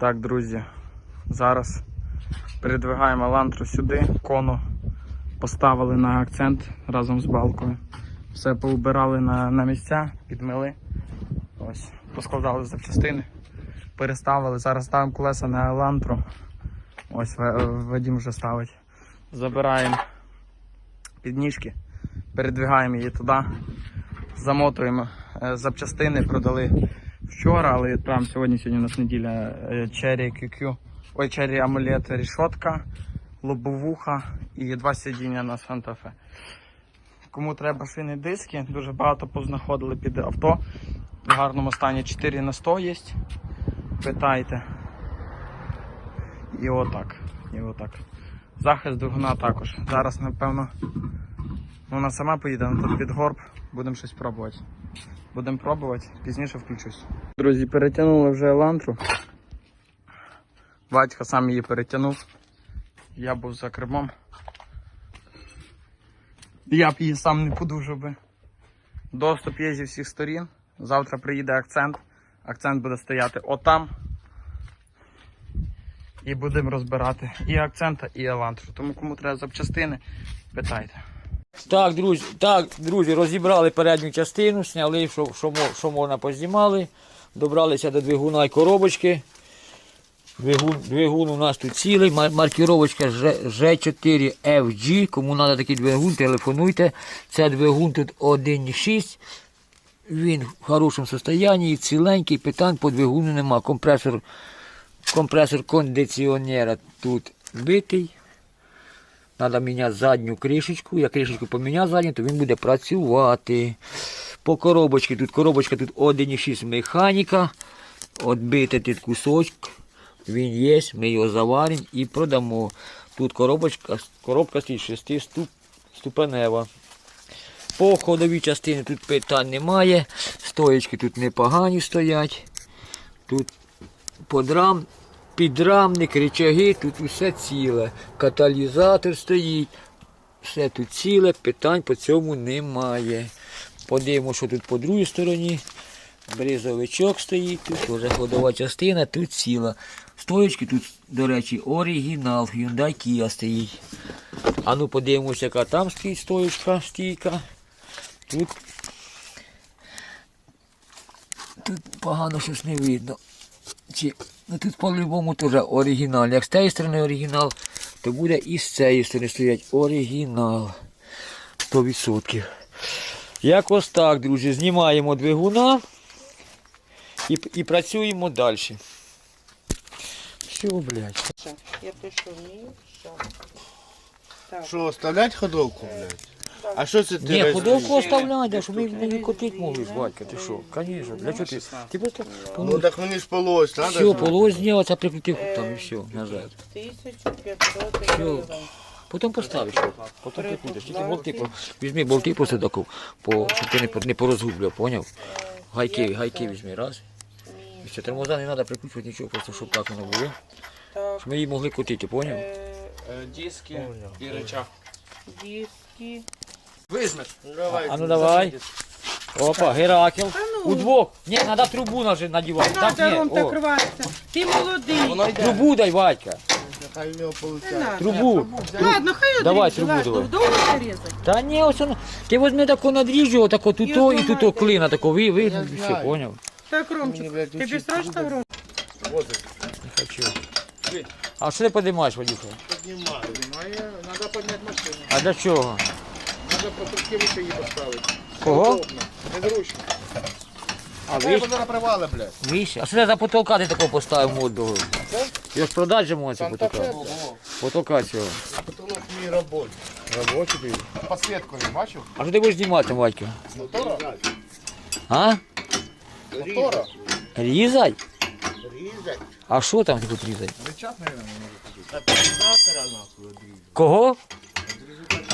Так, друзі, зараз передвигаємо лантру сюди, кону поставили на акцент разом з балкою. Все поубирали на, на місця, підмили. Ось, поскладали запчастини, переставили. Зараз ставимо колеса на лантру. Ось Ва- Вадим вже ставить. Забираємо підніжки, передвигаємо її туди, замотуємо Е, запчастини, продали вчора, але там сьогодні, сьогодні у нас неділя е, Cherry QQ, ой, Cherry Amulet рішотка, лобовуха і два сидіння на Fe. Кому треба шини диски, дуже багато познаходили під авто. В гарному стані 4 на 100 є. Питайте. І отак. І отак. Захист двигуна також. Зараз, напевно, вона сама поїде, але тут під горб. Будемо щось пробувати. Будемо пробувати, пізніше включусь. Друзі, перетягнули вже лантру. Батько сам її перетягнув. Я був за кермом. Я б її сам не подужав би. Доступ є зі всіх сторін. Завтра приїде акцент. Акцент буде стояти отам. І будемо розбирати і акцента, і елантру. Тому кому треба запчастини, питайте. Так, друзі, так, друзі, розібрали передню частину, зняли, що, що, що можна познімали. Добралися до двигуна і коробочки. Двигун, двигун у нас тут цілий, маркіровочка G4FG. Кому треба такий двигун, телефонуйте. Це двигун тут 1.6. Він в хорошому стані, ціленький, питань по двигуну нема. Компресор, компресор кондиціонера тут битий. Треба міняти задню кришечку. Я кришечку поміняв задню, то він буде працювати. По коробочці тут коробочка тут 1,6 механіка. Отбити тут кусочок. Він є, ми його заваримо і продамо. Тут коробочка, коробка стоїть 6 ступ, ступенева. По ходовій частині тут питань немає. Стоєчки тут непогані стоять. Тут подрам, підрамник, рычаги, тут усе ціле. Каталізатор стоїть. Все тут ціле, питань по цьому немає. Подивимося, що тут по другій стороні. Бризовичок стоїть, тут теж ходова частина, тут ціла. Стоєчки тут, до речі, оригінал, Hyundai Kia стоїть. А ну подивимося, яка там стоїть стоєчка, стійка. Тут, тут погано щось не видно. Чи, ну тут по-любому теж оригінал. Як з цієї сторони оригінал, то буде і з цієї сторони стоять оригінал. 100%. Якось так, друзі, знімаємо двигуна і, і працюємо далі. Все, блядь. Я пишу вмію, все. Що, оставлять ходовку, блядь? А що це ти? Ні, стоїш? оставляй, да, щоб ми не котить могли, батька, ти що? Конечно, для чого ти? Ти просто Ну так мені ж полось, надо все, ж. полось зняв, а прикрутив там і все, назад. 1500 гривень. Потім поставиш, потім прикрутиш. Тільки болти, по- візьми болти просто таку, по, щоб ти не, по- не порозгубляв, поняв? Гайки, гайки візьми, раз. І все, тормоза не треба прикручувати нічого, просто щоб так воно було. Так, Щоб ми її могли котити, поняв? е, Диски і речах. диски. Візьме. Давай. А ну давай. Опа, Геракл. Удвох. Ні, треба трубу нажи- надівати. Так, Надо, Ром, о. так рватися. Ти молодий. Трубу дай, Вадька. Хай в нього Не надо. Трубу. Ладно, хай Давай, трубу ладно. давай. Довго це різати? Та ні, ось воно. Ти возьми таку надріжджу, отако тут Я то і знаю, тут так. клина, тако ви, ви, Я все, знаю. поняв? Так, Мені, Ромчик, блядь, тобі учить страшно. Ром? Вот Не хочу. А що ти підіймаєш, Вадюха? піднімаю. Треба підняти машину. А для чого? Трубки вище її поставити. Кого? Незручно. А вище? вона зараз привали, блядь. Вище. А що це за потолка ти такого поставив модного? Його ж продати же можна Санта потолка. Потолка цього. Потолок мій робочий. Робочий ти. Посвідку не бачив? А що ти будеш знімати, Вадька? Мотора? А? Мотора? Різай? Різать. А що там ти тут різати? Рычаг, наверное, може. Кого?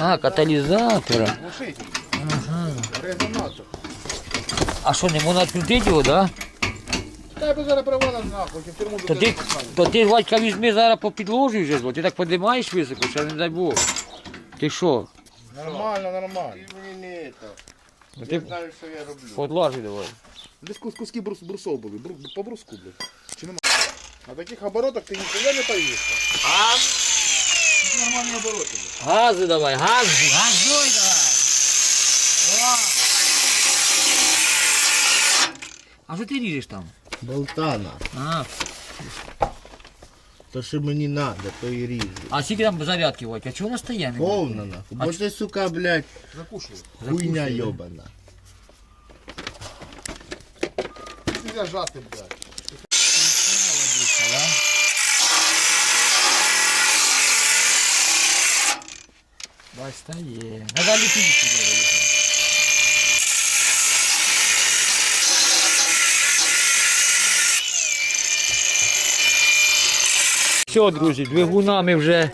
А, каталізатора. Ага. Резонатор. А що, не можна відкрутити його, да? Хай би зараз привали нахуй, в тюрму То ти, то ти Вадька, візьми зараз по підложі вже, зло. ти так підіймаєш високо, що не дай Бог. Ти що? Нормально, нормально. Ти мені не это. Ну, Я ти знаю, що я роблю. подлажи давай. Десь кус- куски брус, брусов були, бру, по бруску, блядь. Чи нема? На таких оборотах ты никогда не поедешь. А? Нормальні обороти. Газу давай, газу, газуй давай. А що ти ріжеш там? Болтана. А, То, що мені надо, то і ріжу. а скільки там зарядки, Вадька? Чого вона стає? не буде? Повна нахуй. Бо ти, сука, блядь, хуйня йобана. Нельзя жати, блядь. Бач, стає. Надо ліпити зараз. Все, друзі, двигуна ми вже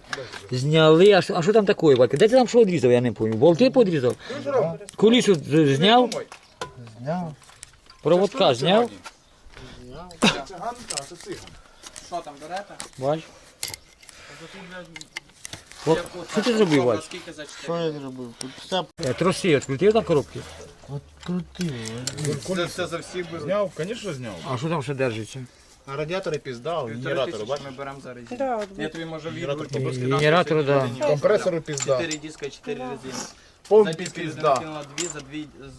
зняли. А що, а що там таке, Вадька? Де ти там що відрізав, я не пам'ятаю. Болти подрізав? Кулісу з- зняв? Зняв. Проводка зняв? Що там, берете? Бач. О, Що ти зробив, Вадь? Скільки за 4? Що я зробив? Тут все Е, Троси відкрутив там коробки? крутило. Це все за всіх беру. Зняв, звісно, зняв. А що там ще держиться? А радіатори піздав, генератори, бачиш? Ми беремо зараз. Да, Я тобі можу Генератор. Генератор, да. Компресори пізда. 4 диска, 4 резини. За людина пізда. кинула 2, за, 2,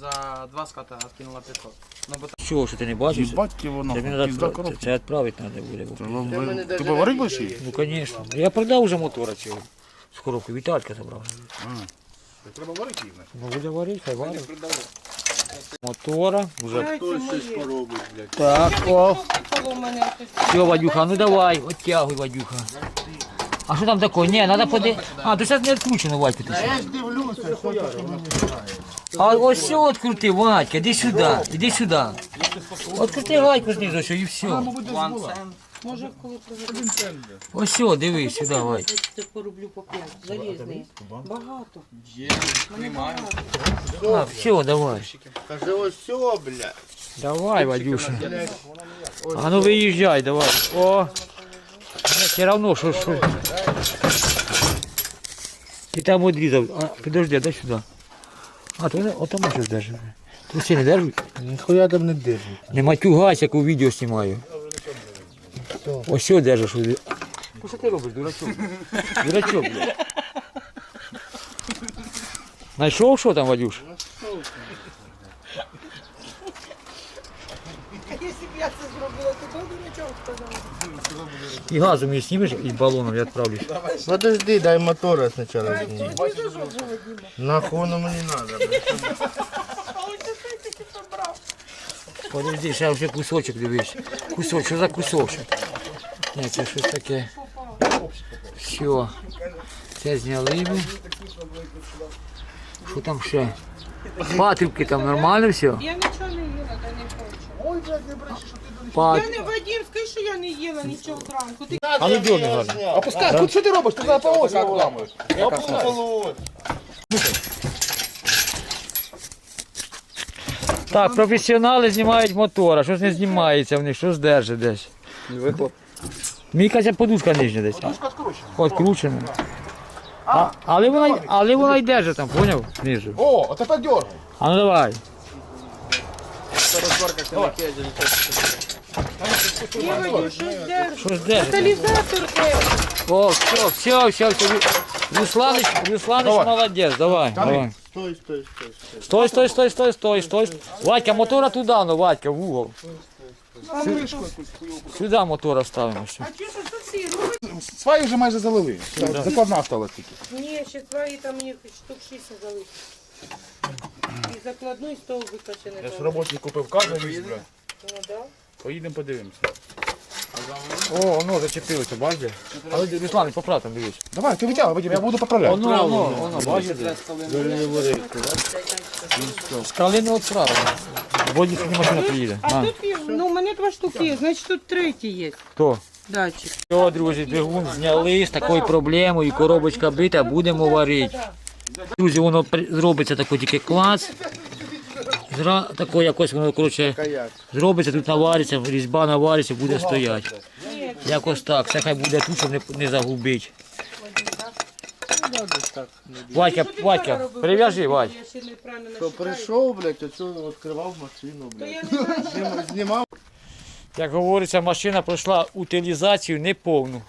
за 2 ската кинула 500. Ну, бо Чого, що ти не бачиш? Батьки воно, Це мені пізда треба, це, коробка. це відправити треба буде. Ти будеш її? Ну, звісно. Я продав вже мотора цього. З коробки Віталька забрав. Треба варити їх, значить. Ну, буде варити, хай варить. Мотора вже. Блядь. Так, о. Тут. Все, Вадюха, ну давай, оттягуй, Вадюха. А що там таке? Ні, треба поди... А, то зараз не відкручено, Вадька. ти що? Я ж дивлюся, що я А ось все открути, Вадька, іди сюди, іди сюди. Открути гайку знизу, що і все. One cent. Може, коли приведу. Ось все, дивись сюди, Вадь. Це порублю по 5. Залізний. Багато. Є, приймаю. А, все, давай. Каже, ось все, блядь. Давай, Вадюша. А ну виїжджай, давай. О. Все равно, що що. Ти там відрізав. А, підожди, дай сюди. А, то вони отам щось держить. Труси не держуть? Ніхуя там не держить. Не матюгайся, як у відео знімаю. Ось що держиш. Ну що ти робиш, дурачок? Дурачок, блядь. Знайшов що там, Вадюш? Якщо б я це зробила, то добре нічого сказала. І газу мені знімеш і балоном я відправлю. Подожди, дай мотора спочатку зніми. Нахуй воно мені надо, блядь. Подожди, ще вже кусочок дивись. Кусочок, що за кусочок? Ні, це щось таке. Все. Це зняли ми. Що там ще? Патрубки там нормально все? Я не Я не Вадим, скажи, що я не їла нічого зранку. Ти А ну дьорни гарно. Опускай, тут що ти робиш? Ти на полосі обламуєш. Опускай. Так, професіонали знімають мотора. Щось не знімається в них, щось держить десь. Мені кажеться, подушка нижня десь. Откручена. А, але вона, але вона й держить там, поняв? Знизу. О, от это дергай. А ну давай. Ні, Вадим, щось держиш. Щось держить. Каталізатор де? О, все, все, все, все. Русланыч, Русланыч молодец, давай, давай. Стой, стой, стой, Стой, стой. стой, стой, стой, стой, стой. Вадька, мотора туда, ну, Вадька, в угол. Сюда мотора ставимо. Все. А чого тут робить? Вже майже залили. Закладна осталась тільки. Ні, ще твої там їх штук 6 не залишилось. І закладну, і стовбика ще не Я ж дали. роботі купив кадр, блядь. Ну, да. Поїдемо подивимося. О, воно зачепилося, бачите? Але Руслан, поправ там, дивись. Давай, ти витягуй, Вадим, я буду поправляти. Воно, воно, воно, бачите? Скали не відправили. Воді сьогодні машина приїде. А тут є, ну, у мене два штуки є, значить тут третій є. Хто? Датчик. Все, друзі, двигун зняли з такою проблемою, коробочка бита, будемо варити. Друзі, воно зробиться тако тільки клац. Зра... Тако якось воно, коротше, зробиться, тут навариться, різьба навариться, буде стояти. Якось так, це хай буде тут, щоб не, не загубити. Вадька, Вадька, прив'яжи, Вадь. Я Що прийшов, блядь, оцю відкривав машину, блядь. Знімав. як говориться, машина пройшла утилізацію неповну.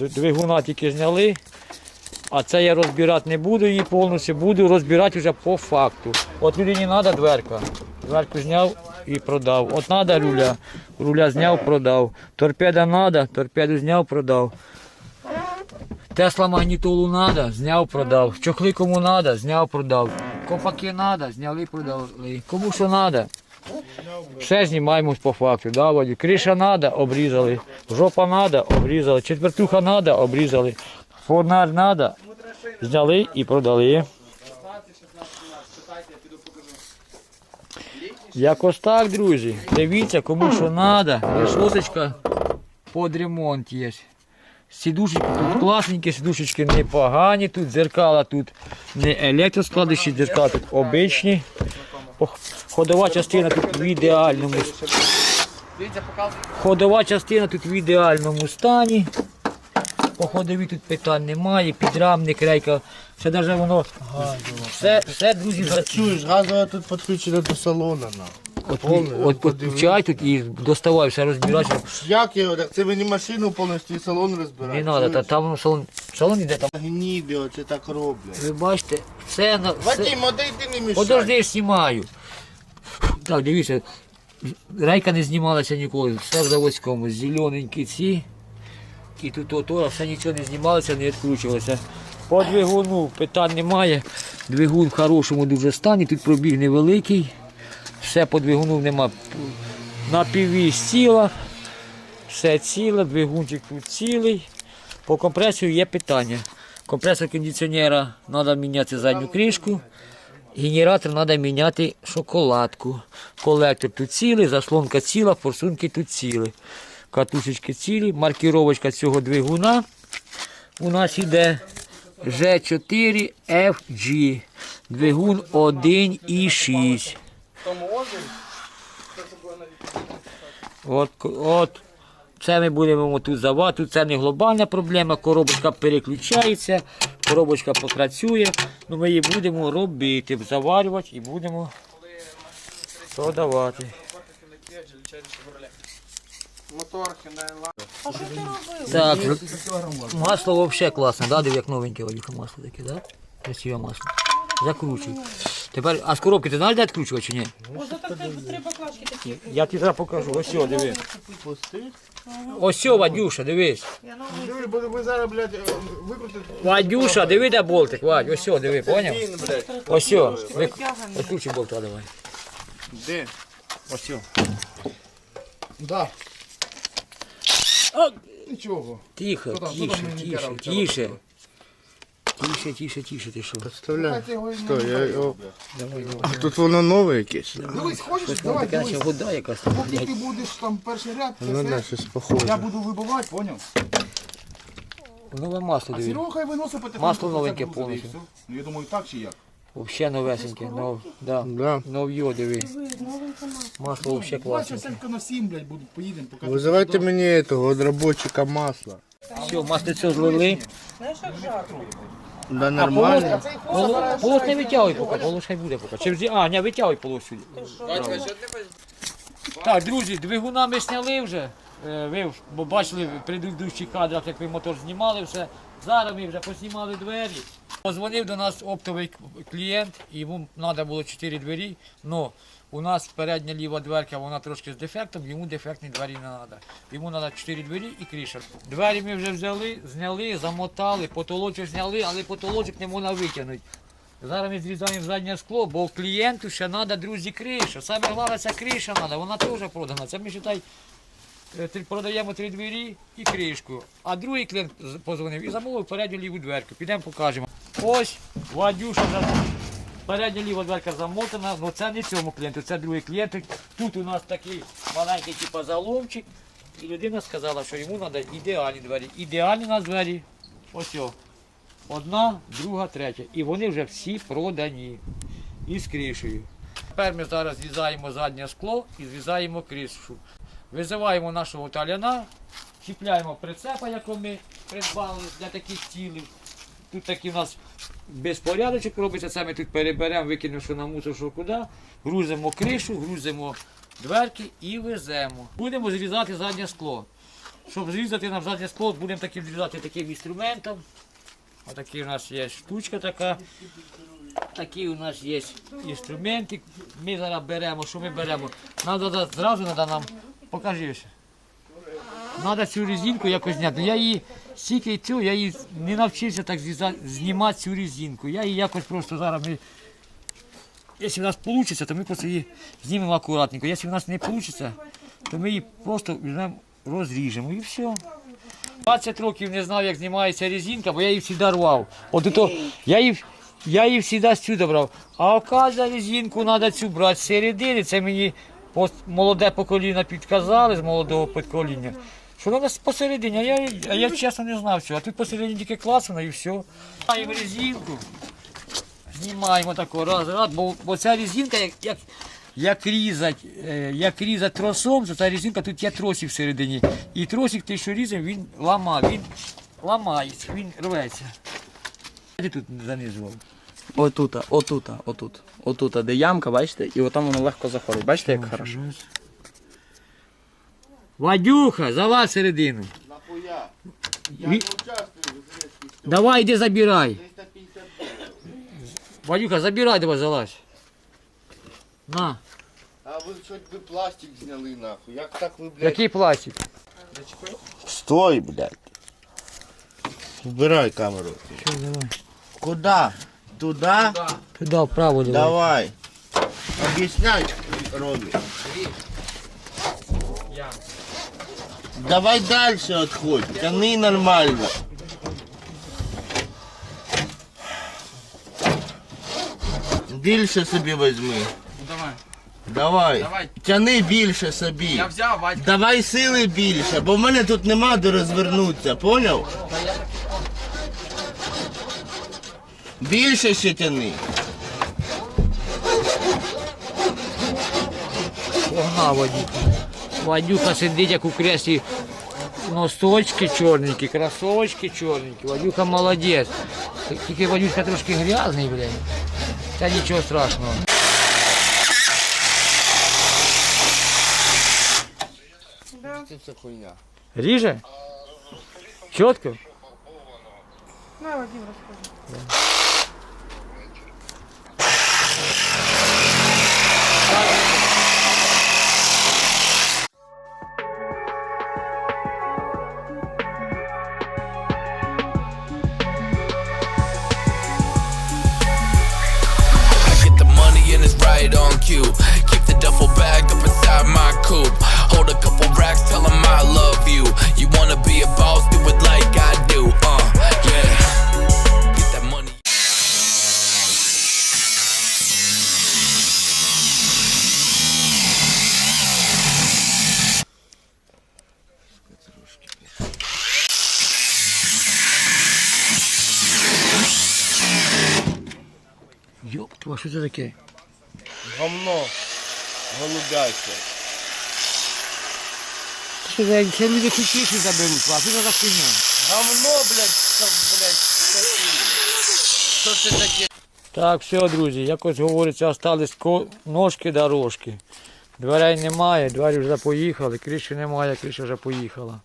Двигуна тільки зняли. А це я розбирати не буду її повністю, буду розбирати вже по факту. От людині треба дверка. Дверку зняв і продав. От треба руля. Руля зняв, продав. Торпеда треба, торпеду зняв, продав. Тесла магнітолу треба, зняв, продав. Чохли кому треба, зняв, продав. Копаки треба, зняли, продали. Кому що треба. Все знімаємо по факту. Да? Криша треба, обрізали. Жопа треба, обрізали. Четвертуха треба, обрізали. Фонар треба, зняли і продали. Якось так, друзі. Дивіться, кому що треба. Решоточка під ремонт є. Сідушечки тут класненькі, сідушечки непогані, тут дзеркала тут не електроскладищі, дзеркала тут обичні. Ходова частина тут в ідеальному Ходова частина тут в ідеальному стані. По ходові тут питань немає, підрамник, рейка. Все навіть воно. Все, все, друзі, за- Чуєш, газова тут підключена до салона. На. от, от, от включай тут і доставай, все розбирайся. Як його? Так це мені машину повністю і салон. Не треба, та там салон, салон іде там. Гніди, оце так роблять. Ви бачите, все на. Все... Вадим, ти не мішай. Подожди, я знімаю. Так, дивіться, рейка не знімалася ніколи, все в заводському, зелененькі ці. І тут ото, все нічого не знімалося, не відкручувалося. По двигуну питань немає. Двигун в хорошому дуже стані, тут пробіг невеликий. Все по двигуну нема. На піві ціла. Все ціле, двигунчик тут цілий. По компресію є питання. Компресор кондиціонера треба міняти задню кришку. Генератор треба міняти шоколадку. Колектор тут цілий, заслонка ціла, форсунки тут цілі. Катушечки цілі, маркіровочка цього двигуна у нас йде G4FG. Двигун 1,6. От, от. Це ми будемо тут завати. Це не глобальна проблема. Коробочка переключається, коробочка попрацює. Ну, ми її будемо робити, заварювати і будемо продавати. А що ти робив? Так, масло взагалі класне, да? Диви, як новеньке Валюха масло таке, да? Красиве масло. Закручуй. Тепер, а з коробки ти знаєш, де відкручувати чи ні? Ось так треба три баклажки такі. Я тобі зараз покажу. Ось сьо, диви. Ось сьо, Вадюша, дивись. Диви, бо ми зараз, блядь, е, викрутити. Вадюша, диви, де болтик, Вадь, ось сьо, диви, поняв? Він, блядь. Ось сьо. Вик- Відкручуй болта давай. Де? Ось сьо. Да. А! Нічого. Тихо, тише, тише, тише. Тише, тише, тише, ти що? Представляй. Стой, я його... А тут воно нове якесь. Дивись, хочеш, давай, така дивись. ще вода якась там, Поки блядь. ти будеш там перший ряд, це Ну, все, да, щось я похоже. буду вибивати, поняв? Нове масло, А диви. Серега хай виносить потихоньку. Масло новеньке повністю. Ну я думаю, так чи як? Взагалі новесеньке, нов, да. Да. Нов'йо, диви. Масло Бачиш, класне. селька на 7, блядь, буду, поїдемо, покажу. Визивайте мені этого, от робочика масла. Все, маслицо злили. Да нормально. Полос, полос не витягуй поки, полос хай буде поки. Чи. А, не витягуй полос сюди. Так, друзі, двигуна ми сняли вже. Е, Ви ж бо бачили в предыдущих кадрах, як ви мотор знімали все. Зараз ми вже поснімали двері. Позвонив до нас оптовий клієнт, йому треба було 4 двері. Но у нас передня ліва дверка, вона трошки з дефектом, йому дефектні двері не треба. Йому треба 4 двері і криша. Двері ми вже взяли, зняли, замотали, потолочок зняли, але потолочок не можна витягнути. Зараз ми зрізаємо заднє скло, бо клієнту ще треба, друзі, криша. Саме головне це криша треба, вона теж продана. Це ми вважай, три- продаємо три двері і кришку. А другий клієнт позвонив і замовив передню ліву дверку. Підемо покажемо. Ось Вадюша передня ліва дверка замотана, але це не цьому клієнту, це другий клієнт. Тут у нас такий маленький типу, заломчик. І людина сказала, що йому треба ідеальні двері. Ідеальні у нас двері. Ось. Одна, друга, третя. І вони вже всі продані. І з кришею. Тепер ми зараз зрізаємо заднє скло і зрізаємо кришу. Визиваємо нашого таляна, чіпляємо прицепа, якого ми придбали для таких цілей. Тут такий у нас безпорядочок робиться, це ми тут переберемо, викинемо, що на мусор, що куди. Грузимо кришу, грузимо дверки і веземо. Будемо зрізати заднє скло. Щоб зрізати нам заднє скло, будемо таким зрізати таким інструментом. Отакий у нас є штучка така. Такі у нас є інструменти. Ми зараз беремо, що ми беремо? Да- зразу треба нам. Покажи ще. Треба цю резинку якось зняти. Я її стільки цю, я її не навчився так знімати цю резинку. Я її якось просто зараз ми. Якщо в нас вийде, то ми просто її знімемо акуратненько. Якщо в нас не вийде, то ми її просто розріжемо і все. 20 років не знав, як знімається резинка, бо я її завжди рвав. От ото, я її, я її завжди сюди брав. А оказа резинку треба цю брати середини. Це мені пос- молоде покоління підказали з молодого покоління. Що треба посередині, а я, а я чесно не знав цього. А тут посередині тільки класано і все. Маємо резинку. Знімаємо тако раз, раз, бо, бо ця резинка, як, як, як різать, е, як різать тросом, то ця резинка тут є тросик всередині. І тросик ти що різав, він ламав, він ламається, він рветься. Ти тут занизував. Отута, отута, отут. Отута, де ямка, бачите, і отам воно легко заходить. Бачите, як хорошо? Вадюха, залазь середину. Нахуя? Я не участвую в зрезці. Давай, іди забирай. 350 Вадюха, забирай, давай залазь. На, А ви хоч би пластик зняли нахуй. Як так ви, блядь? який пластик? Стой, блядь. Вбирай камеру. Що, давай. Куда? Туда? Туди вправо давай. Давай. Объясняй, Робби. Давай дальше отходь. Тяни нормально. Більше собі візьми. Давай. Давай. Давай. Тяни більше собі. Я взяв. Давай сили більше, бо в мене тут нема де розвернутися, поняв? Більше ще тяни. Погнав Вадюка. Вадюка сидить як у креслі. Носочки чорненькі, кросовочки чорненькі. Вадюка молодець. Тільки Вадюшка трошки грязний, блядь. Та нічого страшного. Це хуйня. Ріже? Чітко? На, Вадим, розкажи. I Йоп, а що це таке? Що за це люди кукіші заберуть, а що це за хуйня? Гомно, блядь, там, блядь, такие. Що це таке? Так, все, друзі, якось говориться, остались ко- ножки дорожки. Дверей немає, двері вже поїхали, криші немає, криша вже поїхала.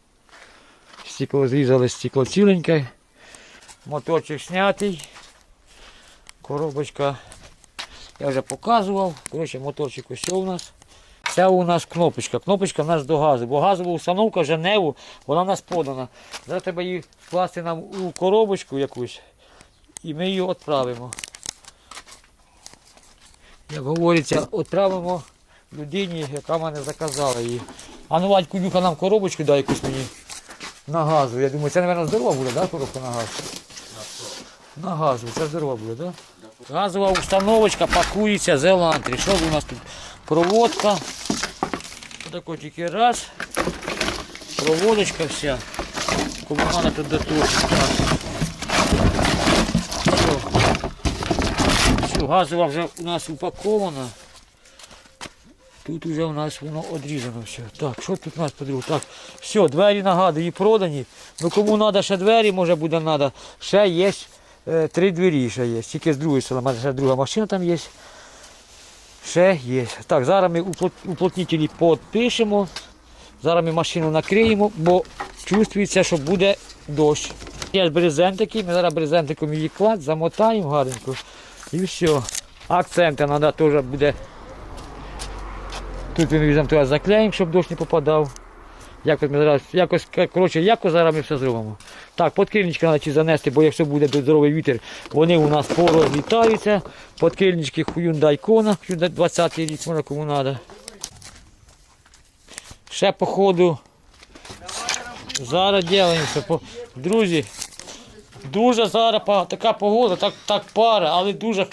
Стекло зрізали, стекло ціленьке. Моторчик знятий. Коробочка я вже показував. Коротше, моторчик ось у нас. Це у нас кнопочка. Кнопочка в нас до газу, бо газова установка Женеву, вона в нас подана. Зараз треба її вкласти нам у коробочку якусь і ми її відправимо. Як говориться, відправимо людині, яка мене заказала її. А ну Вадьку, Нюха нам коробочку дай якусь мені на газу. Я думаю, це, мабуть, здорова буде, да, коробка на газ? На газу, це здорова буде, так? Да? Газова установочка пакується з елантрі. Що у нас тут? Проводка. Отако тільки раз. Проводочка вся. Кому треба тут доточити. Все. Газова вже у нас упакована. Тут вже у нас воно одрізано все. Так, що тут у нас подруг? Так, все, двері нагадую, продані. Ну кому треба ще двері, може буде треба. Ще є три двері ще є. Тільки з другої сторони, мене ще друга машина там є. Ще є. Так, зараз ми уплот- уплотнителі підпишемо. Зараз ми машину накриємо, бо чувствується, що буде дощ. Є брезентики, ми зараз брезентиком її клад, замотаємо гарненько. І все. Акценти треба теж буде. Тут ми візьмемо заклеїмо, щоб дощ не попадав. Якось якось, коротше, якось зараз ми все зробимо. Так, подкильнички треба занести, бо якщо буде здоровий вітер, вони у нас порозлітаються. Подкильнички Hyundai Kona, Hyundai 20 рік, може кому треба. Ще по ходу. Зараз ділаємося. Друзі, дуже зараз така погода, так, так пара, але дуже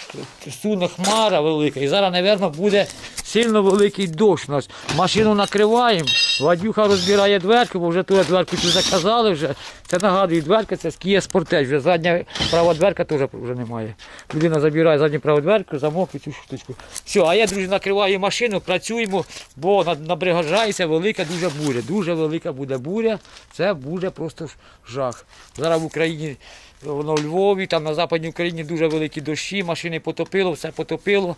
суне хмара велика. І зараз, мабуть, буде сильно великий дощ у нас. Машину накриваємо, Вадюха розбирає дверку, бо вже ту дверку цю заказали вже. Це нагадую, дверка це з Sportage, вже задня права дверка теж вже немає. Людина забирає задню праву дверку, замок і цю штучку. Все, а я, друзі, накриваю машину, працюємо, бо набригажається велика дуже буря. Дуже велика буде буря. Це буде просто жах. Зараз в Україні, воно в Львові, там на Западній Україні дуже великі дощі, машини потопило, все потопило.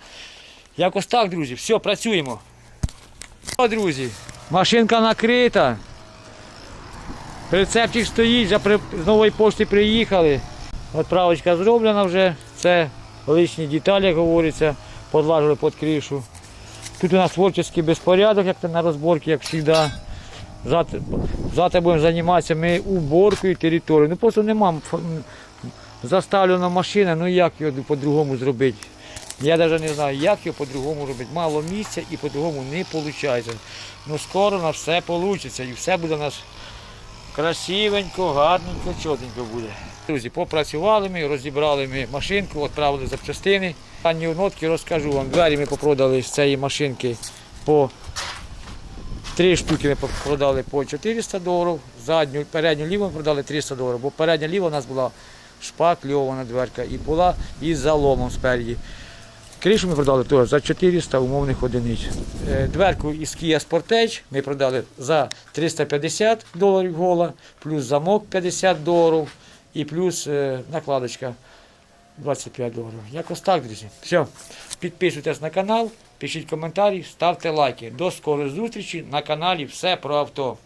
Якось так, друзі, все, працюємо. О, друзі, машинка накрита. Прицепчик стоїть, вже при, з нової пошти приїхали. Отправочка зроблена вже. Це лишні деталі, як говориться, подлажили під кришу. Тут у нас творчий безпорядок, як на розборці, як завжди. Завтра, завтра будемо займатися ми уборкою території. Ну просто нема заставлена машина, ну як його по-другому зробити. Я навіть не знаю, як його по-другому робити. Мало місця і по-другому не виходить. Ну скоро на все вийде і все буде у нас красивенько, гарненько, чотенько буде. Друзі, попрацювали ми, розібрали ми машинку, відправили запчастини. Ранні нотки розкажу вам. Двері ми попродали з цієї машинки по три штуки ми продали по 400 доларів, задню, передню ліву ми продали 300 доларів, бо передня ліва у нас була шпакльована дверка і була із заломом спереді. Кришу ми продали теж за 400 умовних одиниць. Е, Дверку із Kia Sportage ми продали за 350 доларів гола, плюс замок 50 доларів і плюс е, накладочка 25 доларів. Якось так, друзі. Все, підписуйтесь на канал, пишіть коментарі, ставте лайки. До скорої зустрічі на каналі Все про авто.